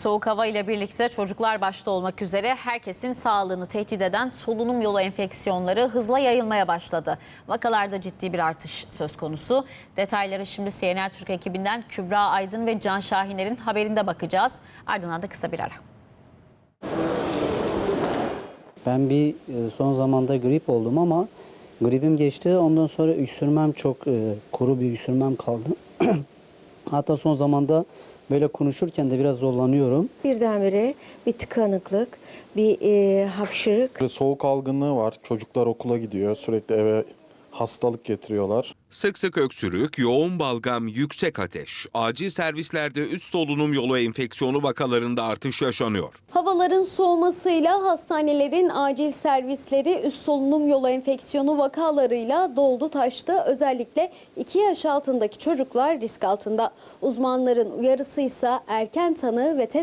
Soğuk hava ile birlikte çocuklar başta olmak üzere herkesin sağlığını tehdit eden solunum yolu enfeksiyonları hızla yayılmaya başladı. Vakalarda ciddi bir artış söz konusu. Detayları şimdi CNN Türk ekibinden Kübra Aydın ve Can Şahiner'in haberinde bakacağız. Ardından da kısa bir ara. Ben bir e, son zamanda grip oldum ama gripim geçti. Ondan sonra öksürmem çok e, kuru bir öksürmem kaldı. Hatta son zamanda böyle konuşurken de biraz zorlanıyorum. Birdenbire bir tıkanıklık, bir e, hapşırık. Soğuk algınlığı var. Çocuklar okula gidiyor. Sürekli eve hastalık getiriyorlar. Sık sık öksürük, yoğun balgam, yüksek ateş. Acil servislerde üst solunum yolu enfeksiyonu vakalarında artış yaşanıyor. Havaların soğumasıyla hastanelerin acil servisleri üst solunum yolu enfeksiyonu vakalarıyla doldu taştı. Özellikle 2 yaş altındaki çocuklar risk altında. Uzmanların uyarısıysa erken tanı ve tedavi